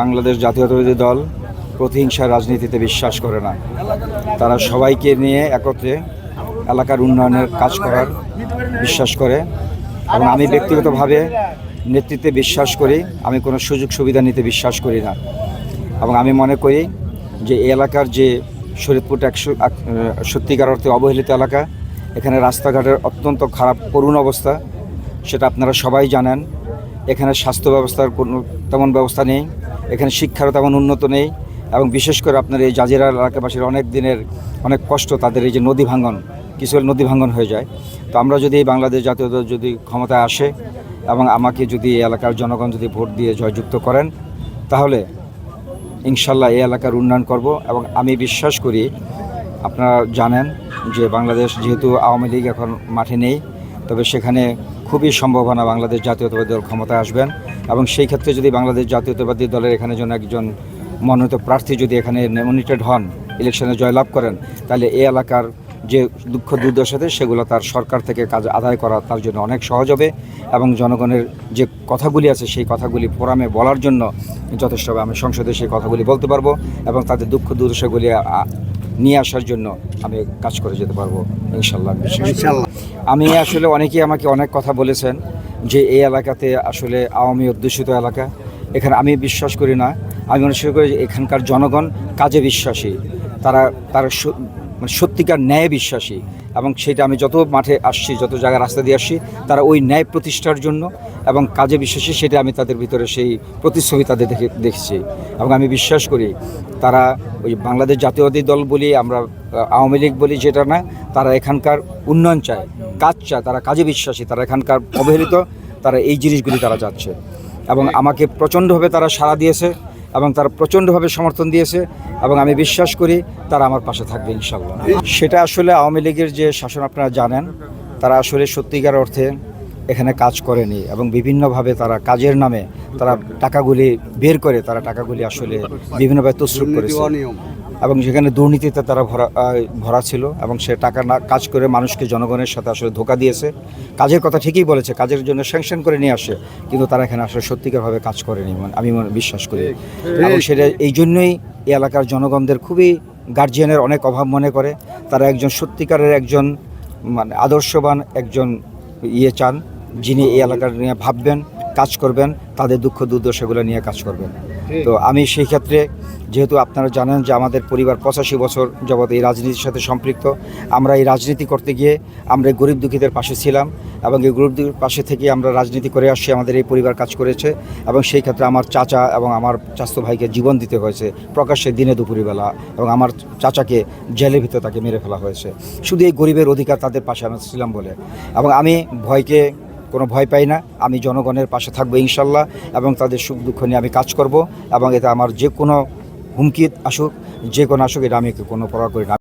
বাংলাদেশ জাতীয়তাবাদী দল প্রতিহিংসার রাজনীতিতে বিশ্বাস করে না। তারা সবাইকে নিয়ে একত্রে এলাকার উন্নয়নের কাজ করার বিশ্বাস করে এবং আমি ব্যক্তিগতভাবে নেতৃত্বে বিশ্বাস করি, আমি কোনো সুযোগ সুবিধা নিতে বিশ্বাস করি না। এবং আমি মনে করি যে এলাকার যে শরীরপুর একশো সত্যিকার অর্থে অবহেলিত এলাকা, এখানে রাস্তাঘাটের অত্যন্ত খারাপ, করুণ অবস্থা, সেটা আপনারা সবাই জানেন। এখানে স্বাস্থ্য ব্যবস্থার কোনো তেমন ব্যবস্থা নেই। এখানে শিক্ষারও তেমন উন্নত নেই এবং বিশেষ করে আপনার এই জাজিরা এলাকাবাসীর অনেক দিনের অনেক কষ্ট তাদের এই যে নদী ভাঙ্গন কিছু নদী ভাঙ্গন হয়ে যায়। তো আমরা যদি বাংলাদেশ জাতীয় দল যদি ক্ষমতায় আসে এবং আমাকে যদি এই এলাকার জনগণ যদি ভোট দিয়ে জয়যুক্ত করেন, তাহলে ইনশাল্লাহ এই এলাকার উন্নয়ন করব এবং আমি বিশ্বাস করি আপনারা জানেন যে বাংলাদেশ যেহেতু আওয়ামী লীগ এখন মাঠে নেই, তবে সেখানে খুবই সম্ভাবনা বাংলাদেশ জাতীয়তাবাদী দল ক্ষমতায় আসবেন। এবং সেই ক্ষেত্রে যদি বাংলাদেশ জাতীয়তাবাদী দলের এখানে যেন একজন মনোনীত প্রার্থী যদি এখানে নমিনেটেড হন ইলেকশনে জয়লাভ করেন তাহলে এই এলাকার যে দুঃখ দুর্দশাতে সেগুলো তার সরকার থেকে কাজ আদায় করা তার জন্য অনেক সহজ হবে এবং জনগণের যে কথাগুলি আছে সেই কথাগুলি ফোরামে বলার জন্য যথেষ্ট হবে। আমি সংসদে সেই কথাগুলি বলতে পারব এবং তাদের দুঃখ দুর্দশাগুলি নিয়ে আসার জন্য আমি কাজ করে যেতে পারব ইনশাল্লাহ। আমি আসলে অনেকেই আমাকে অনেক কথা বলেছেন যে এই এলাকাতে আসলে আওয়ামী অধ্যুষিত এলাকা। এখানে আমি বিশ্বাস করি না। আমি মনে করি এখানকার জনগণ কাজে বিশ্বাসী। তারা তারা মানে সত্যিকার ন্যায় বিশ্বাসী। এবং সেটা আমি যত মাঠে আসছি, যত জায়গায় রাস্তা দিয়ে আসছি, তারা ওই ন্যায় প্রতিষ্ঠার জন্য এবং কাজে বিশ্বাসী সেটা আমি তাদের ভিতরে সেই প্রতিচ্ছবি তাদের দেখে, দেখছি। এবং আমি বিশ্বাস করি, তারা ওই বাংলাদেশ জাতীয়বাদী দল বলি, আমরা আওয়ামী লীগ বলি, যেটা না, তারা এখানকার উন্নয়ন চায়, কাজ চায়, তারা কাজে বিশ্বাসী, তারা এখানকার অবহেলিত, তারা এই জিনিসগুলি তারা যাচ্ছে এবং আমাকে প্রচণ্ডভাবে তারা সাড়া দিয়েছে। এবং তারা প্রচণ্ডভাবে সমর্থন দিয়েছে এবং আমি বিশ্বাস করি তারা আমার পাশে থাকবে ইনশাল্লাহ সেটা আসলে আওয়ামী লীগের যে শাসন আপনারা জানেন, তারা আসলে সত্যিকার অর্থে এখানে কাজ করেনি এবং বিভিন্নভাবে তারা কাজের নামে তারা টাকাগুলি বের করে, তারা টাকাগুলি আসলে বিভিন্নভাবে তসরুপ করেছে। এবং সেখানে দুর্নীতিতে তারা ভরা ভরা ছিল এবং সে টাকা না কাজ করে মানুষকে জনগণের সাথে আসলে ধোকা দিয়েছে। কাজের কথা ঠিকই বলেছে কাজের জন্য স্যাংশন করে নিয়ে আসে কিন্তু তারা এখানে আসলে সত্যিকারভাবে কাজ করেনি মানে আমি মনে বিশ্বাস করি। এবং সেটা এই জন্যই এই এলাকার জনগণদের খুবই গার্জিয়ানের অনেক অভাব মনে করে। তারা একজন সত্যিকারের একজন মানে আদর্শবান একজন ইয়ে চান যিনি এই এলাকার নিয়ে ভাববেন কাজ করবেন তাদের দুঃখ দুর্দশাগুলো নিয়ে কাজ করবেন। তো আমি সেই ক্ষেত্রে যেহেতু আপনারা জানেন যে আমাদের পরিবার পঁচাশি বছর যাবৎ এই রাজনীতির সাথে সম্পৃক্ত, আমরা এই রাজনীতি করতে গিয়ে আমরা গরিব দুঃখীদের পাশে ছিলাম এবং এই গরিব দুঃখীর পাশে থেকে আমরা রাজনীতি করে আসছি, আমাদের এই পরিবার কাজ করেছে এবং সেই ক্ষেত্রে আমার চাচা এবং আমার চাস্তো ভাইকে জীবন দিতে হয়েছে প্রকাশ্যে দিনে দুপুরবেলা এবং আমার চাচাকে জেলের ভিতরে তাকে মেরে ফেলা হয়েছে। শুধু এই গরিবের অধিকার তাদের পাশে আমি ছিলাম বলে। এবং আমি ভয়কে কোনো ভয় পাই না। আমি জনগণের পাশে থাকব ইনশাল্লাহ এবং তাদের সুখ দুঃখ নিয়ে আমি কাজ করব এবং এতে আমার যে কোনো হুমকি আসুক, যে কোনো আসুক, এটা আমি কোনো পড়া করি না।